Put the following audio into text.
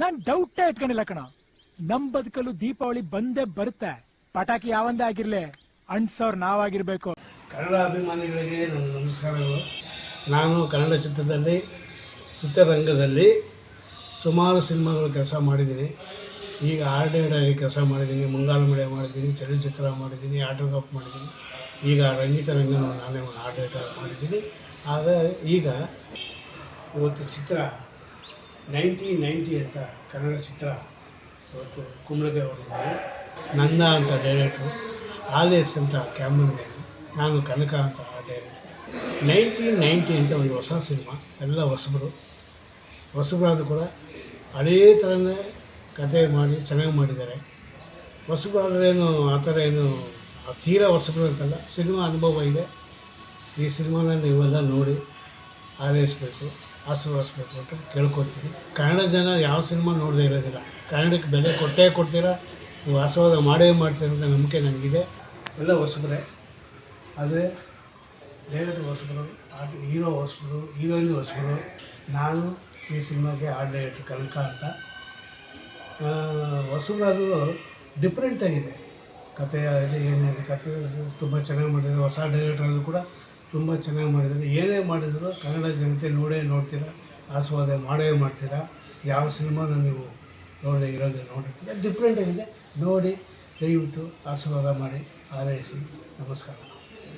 ನಾನ್ ಡೌಟೇ ಇಟ್ಕೊಂಡಿಲ್ಲ ಕಣ. ನಮ್ ಬದುಕಲು ದೀಪಾವಳಿ ಬಂದೇ ಬರುತ್ತೆ. ಪಟಾಕಿ ಯಾವಂದೇ ಆಗಿರ್ಲಿ ಅಣ್ಸವ್ರ ನಾವಾಗಿರ್ಬೇಕು. ಕನ್ನಡ ಅಭಿಮಾನಿಗಳಿಗೆ ನನ್ನ ನಮಸ್ಕಾರಗಳು. ನಾನು ಕನ್ನಡ ಚಿತ್ರದಲ್ಲಿ, ಚಿತ್ರರಂಗದಲ್ಲಿ ಸುಮಾರು ಸಿನಿಮಾಗಳು ಕೆಲಸ ಮಾಡಿದ್ದೀನಿ. ಈಗ ಆಗಿ ಕೆಲಸ ಮಾಡಿದ್ದೀನಿ ಮುಂಗಾಲು ಮಳೆ ಮಾಡಿದ್ದೀನಿ, ಚಲನಚಿತ್ರ ಮಾಡಿದ್ದೀನಿ ಆಟೋಗ್ರಾಫ್ ಮಾಡಿದ್ದೀನಿ. ಈಗ ರಂಗಿತ ರಂಗನ ನಾನೇ ಆರ್ಡೇಟರ್ ಮಾಡಿದ್ದೀನಿ. ಆಗ ಈಗ ಇವತ್ತು ಚಿತ್ರ ನೈನ್ಟೀನ್ ನೈಂಟಿ ಅಂತ ಕನ್ನಡ ಚಿತ್ರ ಇವತ್ತು ಕುಂಬಳಗೆ ಹೊಡೆದಿದ್ದೀನಿ ನಂದ ಅಂತ ಡೈರೆಕ್ಟ್ರು ಆಲೇಸ್ ಅಂತ ಕ್ಯಾಮ್ರಾಮ್ಯಾನ್ ನಾನು ಕನಕ ಅಂತ ಡೈರೆಕ್ಟ್ರು ನೈನ್ಟೀನ್ ನೈಂಟಿ ಅಂತ ಒಂದು ಹೊಸ ಸಿನಿಮಾ, ಎಲ್ಲ ಹೊಸಬರು. ಹೊಸಬರಾದರೂ ಕೂಡ ಅದೇ ಥರನೇ ಕತೆ ಮಾಡಿ, ಚೆನ್ನಾಗಿ ಮಾಡಿದ್ದಾರೆ. ಹೊಸಬರಾದ್ರೇನು ಆ ಥರ ಏನು ತೀರಾ ಹೊಸಬರು ಅಂತಲ್ಲ, ಸಿನಿಮಾ ಅನುಭವ ಇದೆ. ಈ ಸಿನಿಮಾನ ನೀವೆಲ್ಲ ನೋಡಿ ಆರೈಸಬೇಕು. ಆಶೀರ್ವದಿಸ್ಬೇಕು ಅಂತ ಕೇಳ್ಕೊತೀನಿ ಕನ್ನಡ ಜನ ಯಾವ ಸಿನಿಮಾ ನೋಡದೇ ಇರೋದಿಲ್ಲ. ಕನ್ನಡಕ್ಕೆ ಬೆಲೆ ಕೊಟ್ಟೇ ಕೊಡ್ತೀರಾ? ನೀವು ಆಶೀರ್ವಾದ ಮಾಡೇ ಮಾಡ್ತೀರ ಅಂತ ನಂಬಿಕೆ ನನಗಿದೆ. ಎಲ್ಲ ಹೊಸಬ್ರೆ. ಆದರೆ ಬೇರೆ ಹೊಸಬರು ಹೀರೋ ಹೊಸಬರು, ಹೀರೋಯಿನ್ ಹೊಸಬರು, ನಾನು ಈ ಸಿನಿಮಾಗೆ ಆರ್ಟ್ ಡೈರೆಕ್ಟರ್ ಕನಕ ಅಂತ. ಹೊಸಬರಾದರೂ ಡಿಫ್ರೆಂಟಾಗಿದೆ. ಕಥೆ ಆಗಲಿ ಕತೆ ತುಂಬ ಚೆನ್ನಾಗಿ ಮಾಡಿದ್ದಾರೆ. ಹೊಸ ಡೈರೆಕ್ಟರ್ ಕೂಡ ತುಂಬ ಚೆನ್ನಾಗಿ ಮಾಡಿದ್ದಾರೆ. ಏನೇ ಮಾಡಿದರೂ ಕನ್ನಡ ಜನತೆ ನೋಡೇ ನೋಡ್ತೀರಾ, ಆಸ್ವಾದ ಮಾಡೇ ಮಾಡ್ತೀರಾ, ಯಾವ ಸಿನಿಮಾನ ನೀವು ನೋಡದೆ ಇರೋದೇ ನೋಡಿರ್ತೀರ ಡಿಫ್ರೆಂಟಾಗಿದೆ ನೋಡಿ, ದಯವಿಟ್ಟು ಆಶೀರ್ವಾದ ಮಾಡಿ ಆರೈಸಿ ನಮಸ್ಕಾರ.